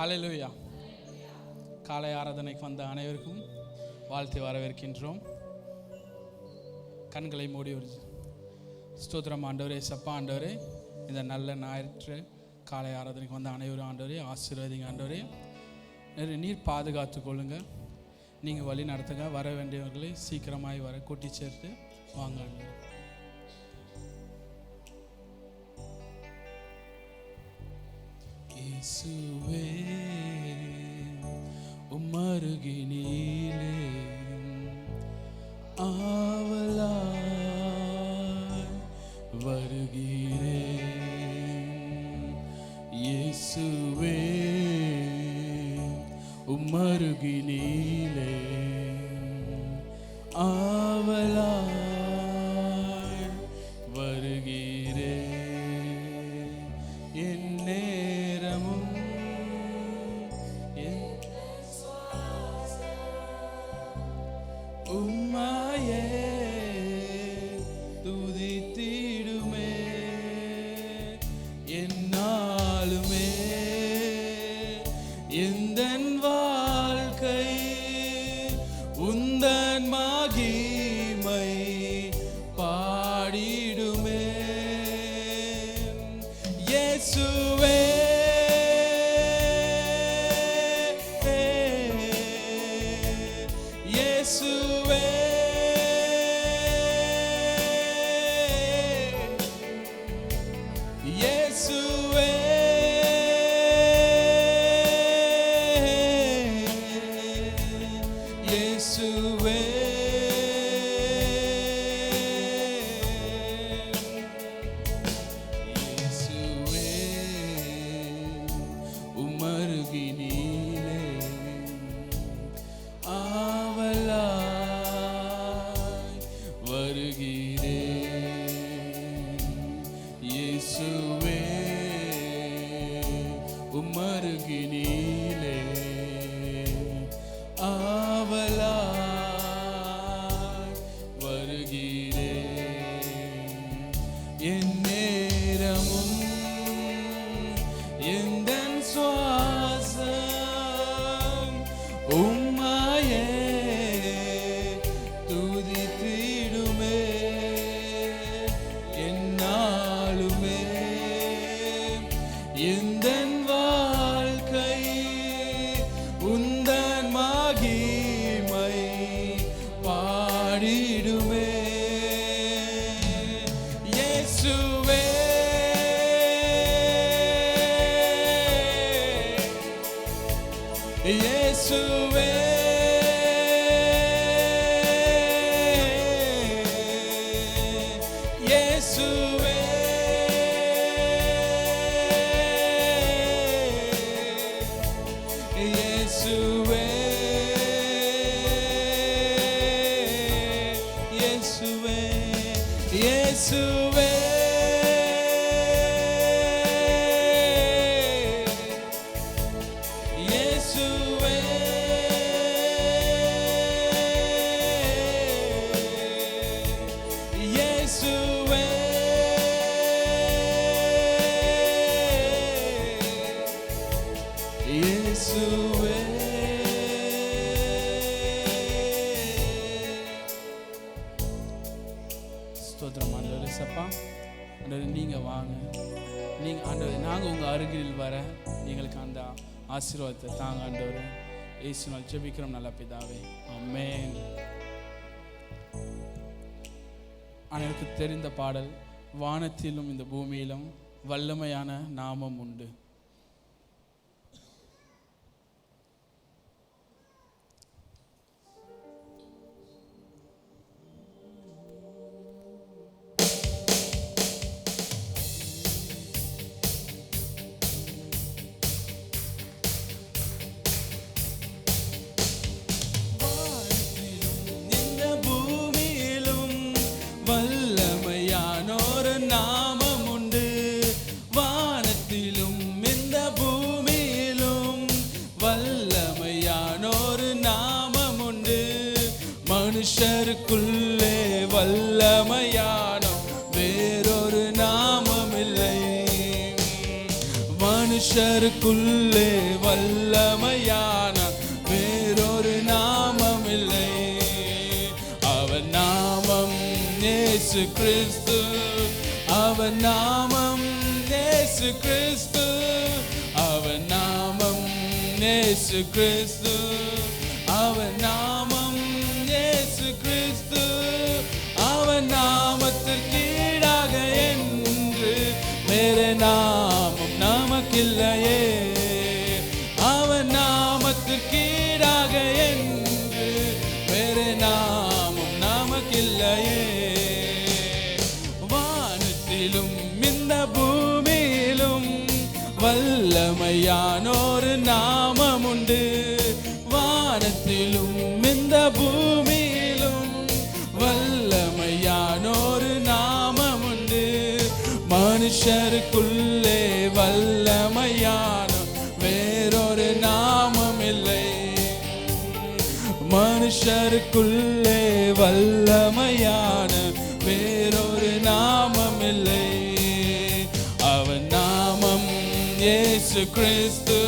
அலையிலுயா காலை ஆராதனைக்கு வந்த அனைவருக்கும் வாழ்த்து வரவேற்கின்றோம். கண்களை மூடி ஒரு ஸ்தோத்திரம் ஆண்டவரே சப்பா ஆண்டவரே இந்த நல்ல ஞாயிற்று காலை ஆராதனைக்கு வந்த அனைவரும் ஆண்டவரே ஆசீர்வதிங்க ஆண்டவரே. நிறைய நீர் பாதுகாத்து கொள்ளுங்க நீங்கள் வழி நடத்துங்க வர வேண்டியவர்களை சீக்கிரமாய் வர கூட்டி சேர்த்து வாங்க இயேசுவே உம்மருகினிலே ஆவலாய் வருகிறேன் இயேசுவே உம்மருகினிலே ஆவலாய் இயேசுனால் ஜெபிக்கிறோம் நல்ல பிதாவே. அம்மேன் அனைவருக்கு தெரிந்த பாடல் வானத்திலும் இந்த பூமியிலும் வல்லமையான நாமம் உண்டு. ஏசு கிறிஸ்து அவன் நாமம் ஏசு கிறிஸ்து அவன் நாமம் ஏசு கிறிஸ்து அவன் நாமம் ஏசு கிறிஸ்து அவன் நாமத்திற்கீடாக என்று வேறு நாமம் நமக்கில்லையே. மனுஷருக்குள்ளே வல்லமையான வேறொரு நாமம் இல்லை அவன் நாமம் ஏசு கிறிஸ்து.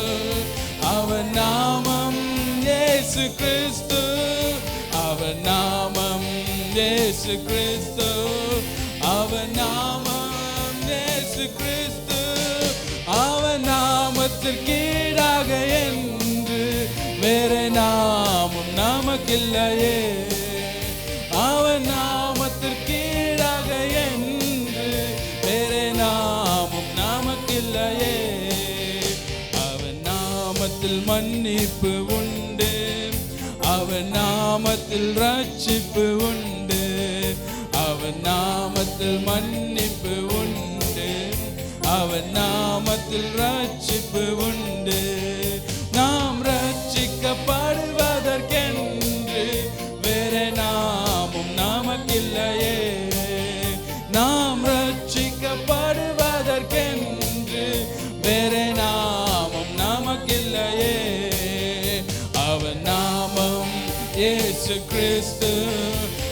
அவன் நாமம் ஏசு கிறிஸ்து. அவன் நாமம் ஏசு கிறிஸ்து. அவன் நாமம் ஏசு கிறிஸ்து. அவன் நாமத்திற்கீடாக என்று வேற நாமம் நமக்கில்லையே அவன் நாமத்திற்கீடாக என்று வேறே நாமும் நாமக்கில்லையே. அவன் நாமத்தில் மன்னிப்பு உண்டு. அவன் நாமத்தில் ரட்சிப்பு உண்டு. அவன் நாமத்தில் மன்னிப்பு உண்டு. அவன் நாமத்தில் ரட்சிப்பு உண்டு. நாம் ரட்சிக்கப்படுவதற்கென்று ஏசு கிறிஸ்து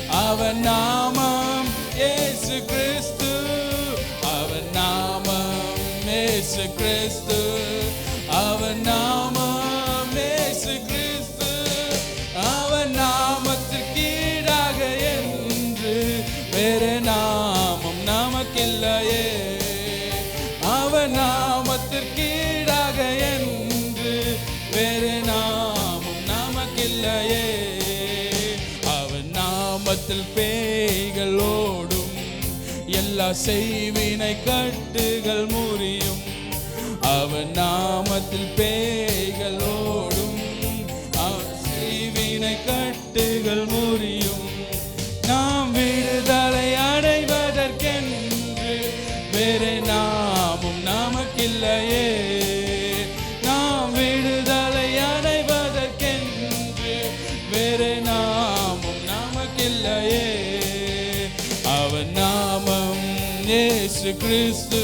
அவன் நாமம் ஏசு கிறிஸ்து அவன் நாமம் ஏசு கிறிஸ்து அவன் நாமம் ஏசு கிறிஸ்து அவன் நாமத்திற்கீடாக என்று வேற நாமம் நமக்கில்லையே. அவன் நாமத்திற்கு நாமத்தில் பேய்கள் ஓடும் எல்லா செய்வினை கட்டுகள் முறியும். அவன் நாமத்தில் பேய்கள் ஓடும் அவன் செய்வினை கட்டுகள் முறியும். நாம் விடுதலை அடைவதற்கென்று வேறே இயேசு கிறிஸ்து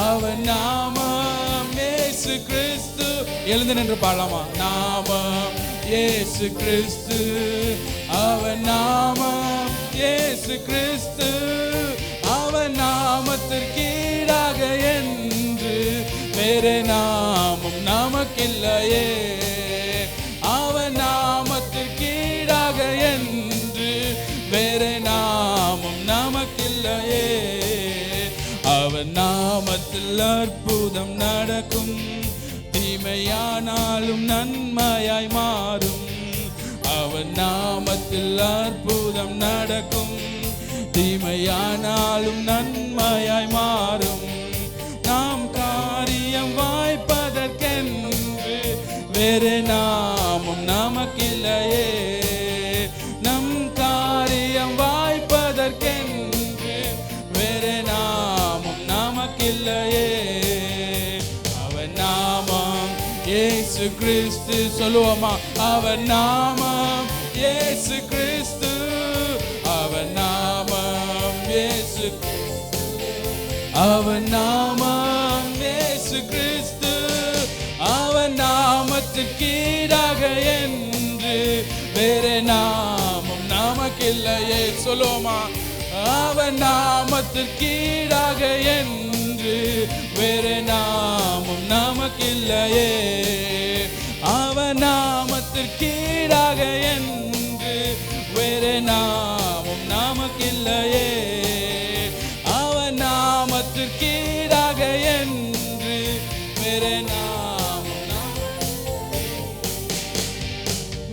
அவன் நாமம் இயேசு கிறிஸ்து எழுந்து நின்று பாடலாமா? நாமம் இயேசு கிறிஸ்து அவன் நாமம் இயேசு கிறிஸ்து அவன் நாமத்திற்கீடாக என்று வேறு நாமம் நமக்கில்லையே. நாமத்தில் அற்புதம் நடக்கும். தீமையானாலும் நன்மையாய் மாறும். அவன் நாமத்தில் அற்புதம் நடக்கும். தீமையானாலும் நன்மையாய் மாறும். நாம் காரியம் வாய்ப்பதற்கென்று வேறு நாமும் நமக்கில்லையே. இயேசு கிறிஸ்து சொல்லுவோமா அவன் நாமம் இயேசு கிறிஸ்து. அவன் நாமம் இயேசு கிறிஸ்து அவன் நாமம் இயேசு கிறிஸ்து. அவன் நாமத்துக்கீடாக என்று வேற நாமம் நமக்கில்லையே சொல்லுவோமா அவன் நாமத்திற்கீடாக என்று வேறு நாமம் நமக்கில்லையே. அவன் நாமத்திற்கீடாக என்று வேறு நாமம் நமக்கில்லையே. அவன் நாமத்திற்கீடாக என்று வேறு நாமம்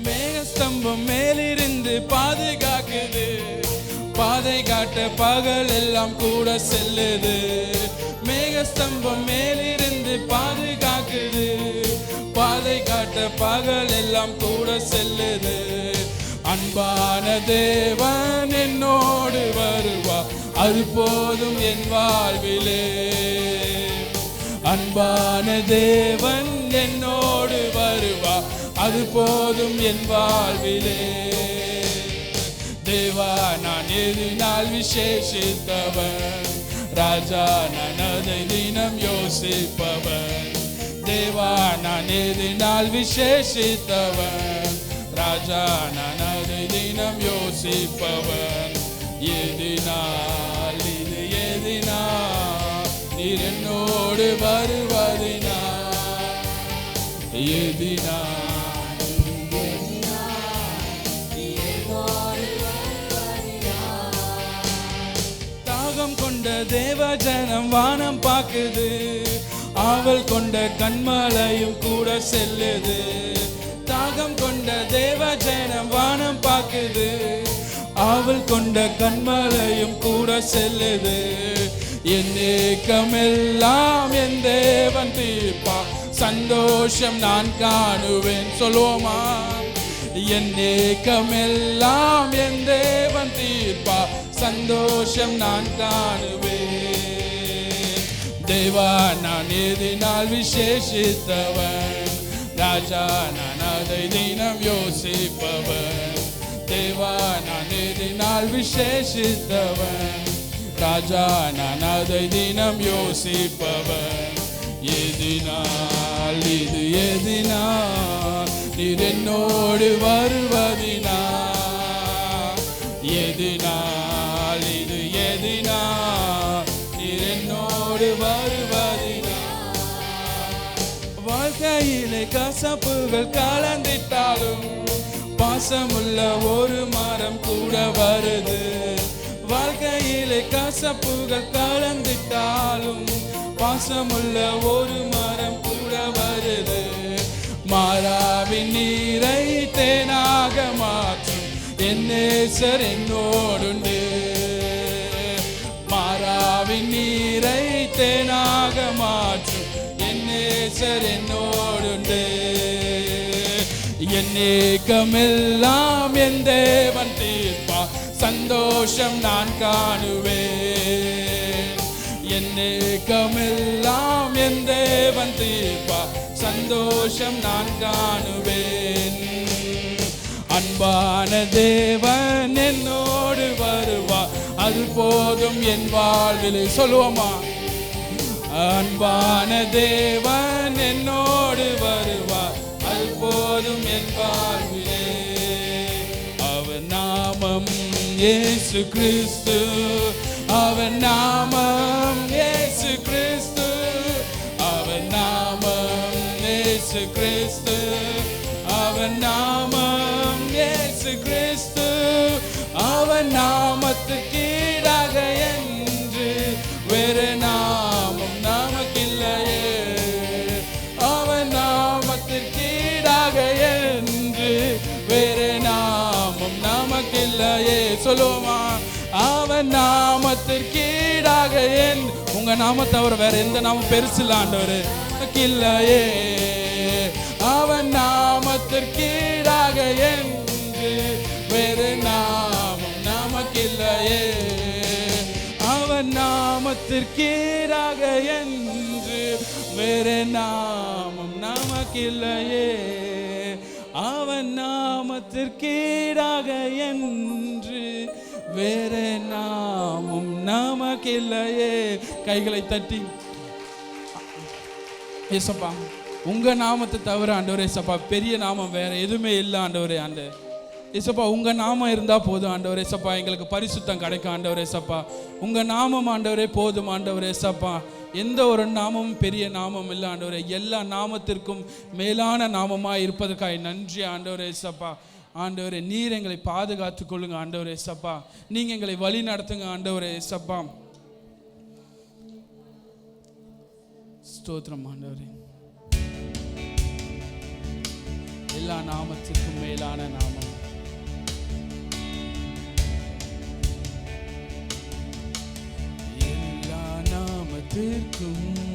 மேகஸ்தம்பம் மேலிருந்து பாதுகாக்குது பாதை காட்ட பகல் எல்லாம் கூட செல்லுது. ஸ்தம்பம் மேலிருந்து பாதுகாக்குது. பாதை காட்ட பகல் எல்லாம் கூட செல்லுது. அன்பான தேவன் என்னோடு வருவா. அது போதும் என் வாழ்விலே. அன்பான தேவன் என்னோடு வருவா. அது போதும் என் வாழ்விலே. தேவா நான் எதினால் விசேஷித்தவன். ராஜா நான் தினம் யோசிப்பவன் தேவா நான் எதினால் விசேஷித்தவன் ராஜா நான் தினம் யோசிப்பவன் எதினால் இது எதினால் நீர் என்னோடு வருவதினா. எதினா இந்த கொண்ட தேவ ஜனம் வானம் பார்க்குது. ஆவல் கொண்ட கண்மலையும் கூட செல்லுது. தாகம் கொண்ட தேவ ஜனம் வானம் பார்க்குது. ஆவல் கொண்ட கண்மலையும் கூட செல்லுது. என் ஏக்கமெல்லாம் என் தேவன் தீர்ப்பா. சந்தோஷம் நான் காணுவேன் சொல்லுவோமா? என் ஏக்கமெல்லாம் என் தேவன் தீர்ப்பா. சந்தோஷம் நான் காணுவேன். தேவா நான் எதினால் விசேஷித்தவன். ராஜா நான் அதை தினம் யோசிப்பவன். தேவா நான் எதினால் விசேஷித்தவன். ராஜா நான் அதை தினம் யோசிப்பவன். எதினால் இது எதினால் நீர் என்னோடு வருவதினா எதினால் இது நீர் என்னோடு வருவதினா. வாழ்க்கையிலே கசப்புகள் கலந்திட்டாலும் பாசமுள்ள ஒரு மரம் கூட வருது. வாழ்க்கையிலே கசப்புகள் கலந்திட்டாலும் பாசமுள்ள ஒரு மரம் கூட வருது. மாறாவின் நீரை தேனாக மாற்றும் என் நேசர் என்னோடுண்டு. ஆவின் நீரை தேனாக மாற்றும் என் நேசர் என்னோடுண்டு. என் ஏக்கமெல்லாம் என் தேவன் தீர்ப்பா. சந்தோஷம் நான் காணுவேன். என் ஏக்கமெல்லாம் என் தேவன் தீர்ப்பா. சந்தோஷம் நான் காணுவேன். அன்பான தேவன் என்னோடு வருவா அது போதும் என் வாழ்விலே. சொல்லுவோமா அன்பான தேவன் என்னோடு வருவார். அது போதும் என் வாழ்விலே. அவன் நாமம் ஏசு கிறிஸ்து. அவன் நாமம் ஏசு கிறிஸ்து. அவன் நாமம் ஏசு கிறிஸ்து. அவன் நாமம் ஏசு கிறிஸ்து. நாமத்திற்கீடாக என் உங்க நாமத்தை அவர் வேற எந்த நாமம் பெருசில் இல்லை கில்லையே. அவன் நாமத்திற்கீடாக என்று வேறு நாமம் நமக்கில்லையே. அவன் நாமத்திற்கீடாக என்று வேறு நாமம் நமக்கில்லையே. அவன் நாமத்திற்கீடாக என்று வேற நாமும் நமக்கில்லையே. கைகளை தட்டி. ஏசப்பா உங்க நாமத்தை தவிர ஆண்டவர் ஏசப்பா பெரிய நாமம் வேற எதுவுமே இல்லை ஆண்டவரே ஆண்டு. ஏசப்பா உங்க நாமம் இருந்தா போதும் ஆண்டவர் ஏசப்பா. எங்களுக்கு பரிசுத்தம் கிடைக்கும் ஆண்டவர் ஏசப்பா. உங்க நாமம் ஆண்டவரே போதும் ஆண்டவர் ஏசப்பா. எந்த ஒரு நாமமும் பெரிய நாமம் இல்லை ஆண்டவரே. எல்லா நாமத்திற்கும் மேலான நாமமா இருப்பதற்காக நன்றி ஆண்டவர் ஏசப்பா. ஆண்டவரே நீர் எங்களை பாதுகாத்துக் கொள்ளுங்க ஆண்டவரே சப்பா. நீங்க எங்களை வழி நடத்துங்க ஆண்டவரே சப்பா. ஸ்தோத்திரம் ஆண்டவரே. எல்லா நாமத்திற்கும் மேலான நாமம். எல்லா நாமத்திற்கும்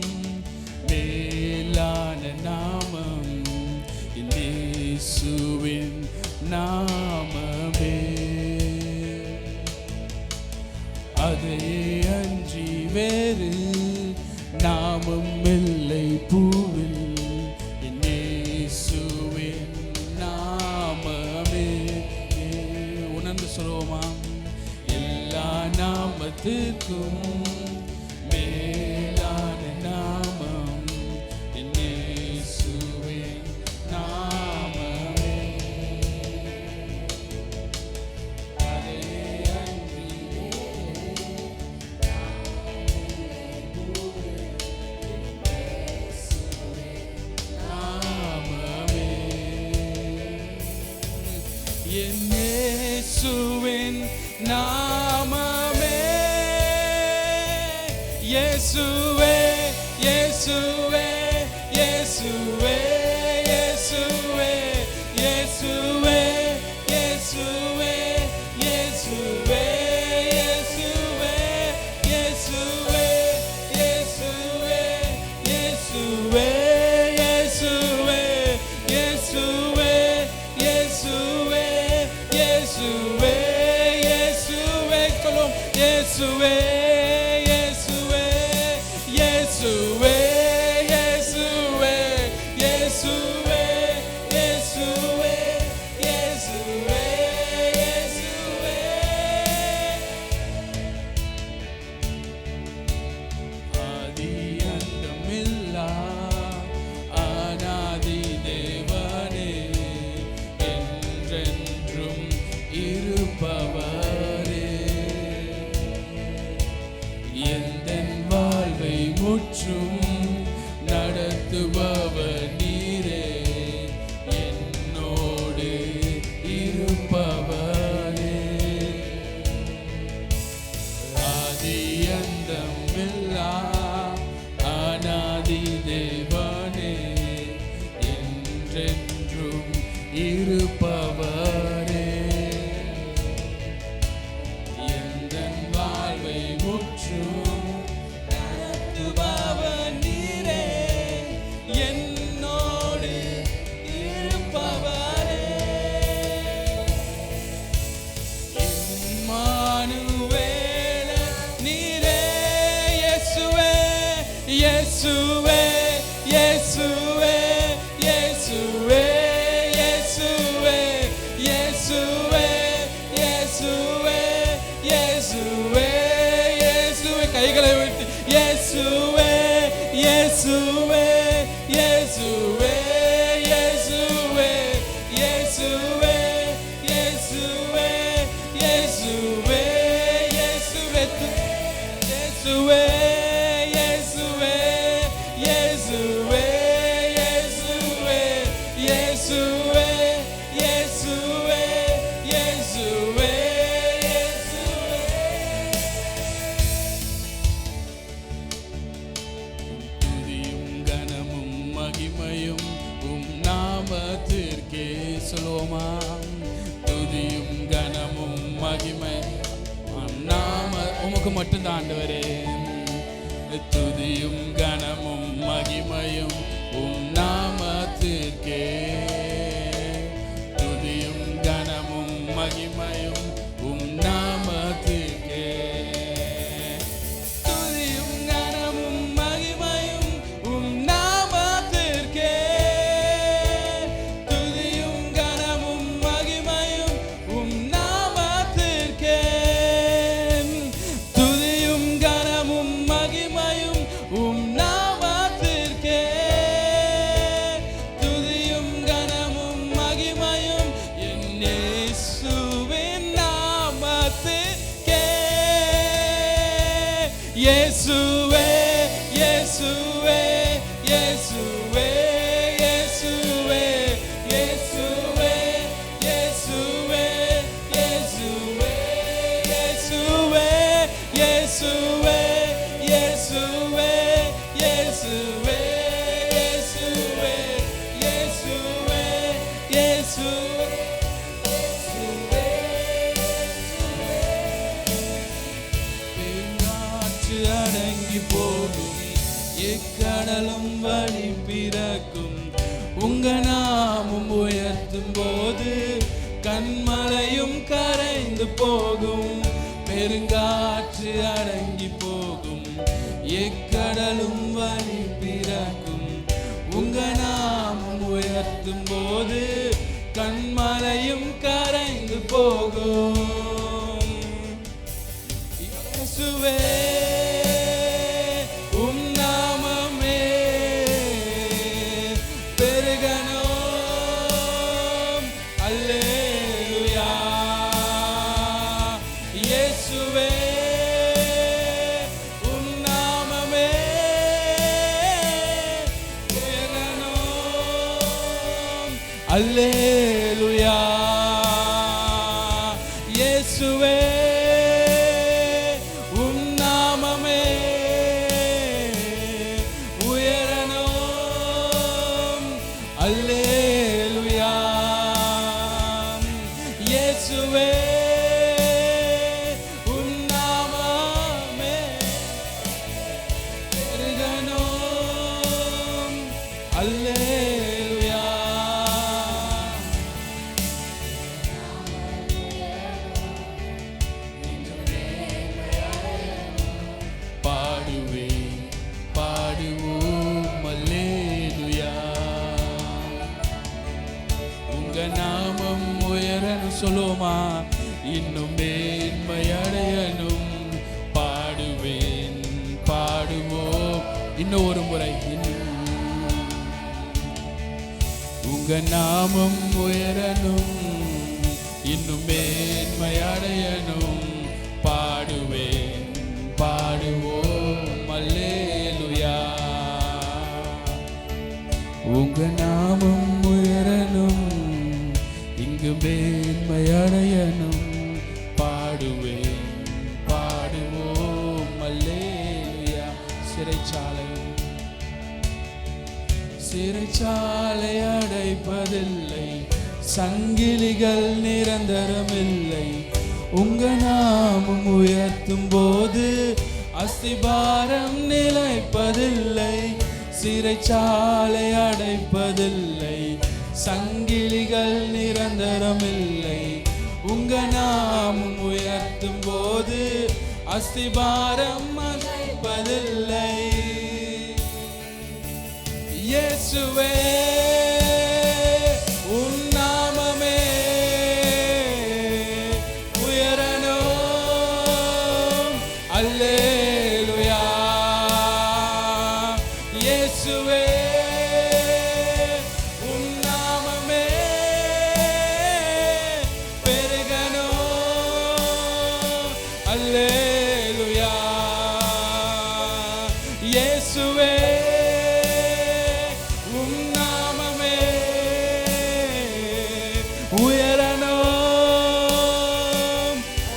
இயேசுவின் நாமமே. இயேசுவே எக்கடலும் வழி பிறக்கும். உங்க நாமும் உயர்த்தும் போது கண்மலையும் கரைந்து போகும். பெருங்காற்று அடங்கி போகும். எக்கடலும் வழி பிறக்கும். உங்க நாமும் உயர்த்தும் போது கண்மலையும் கரைந்து போகும். இயேசுவே. இன்னும் ஒரு முறை. உங்க நாமம் உயரணும் இன்னும் மேன்மையடையணும் பேச்சாலை அடைப்பதில்லை. சங்கிலிகள் நிரந்தரமில்லை. உங்க நாமம் உயர்த்தும் போது அஸ்திபாரம் நிலைப்பதில்லை. சிறைச்சாலை அடைப்பதில்லை. சங்கிலிகள் நிரந்தரமில்லை. உங்க நாமம் உயர்த்தும் போது அஸ்திபாரம் அழைப்பதில்லை It's the way.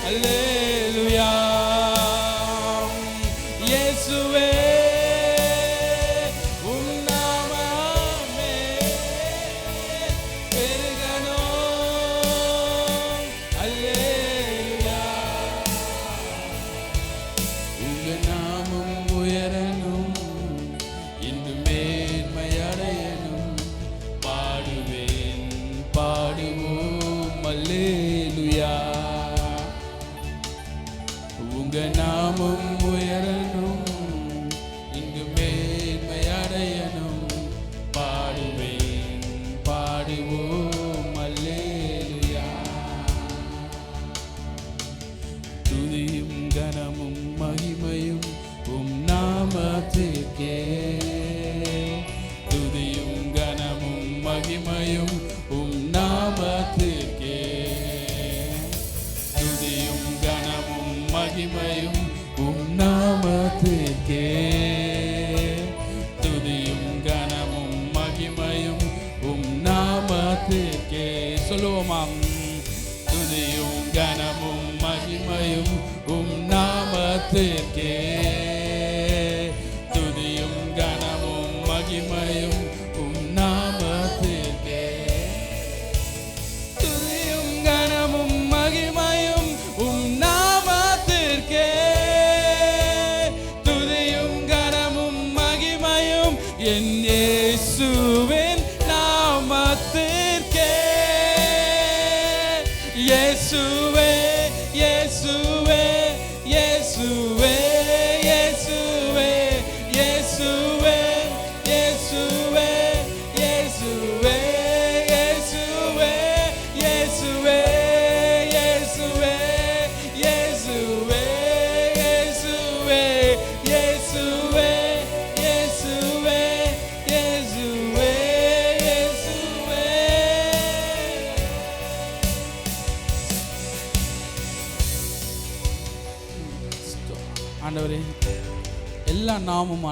Hallelujah. Yesu.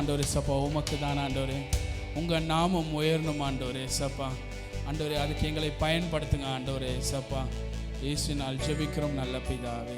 ஆண்டோரே சப்பா உமக்கு தான் ஆண்டோரே உங்கள் நாமம் உயரணும் ஆண்டோரே சப்பா. ஆண்டோரே அதுக்கு எங்களை பயன்படுத்துங்க ஆண்டோரே சப்பா. இயேசுனால் ஜெபிக்கிறோம் நல்ல பிதாவே.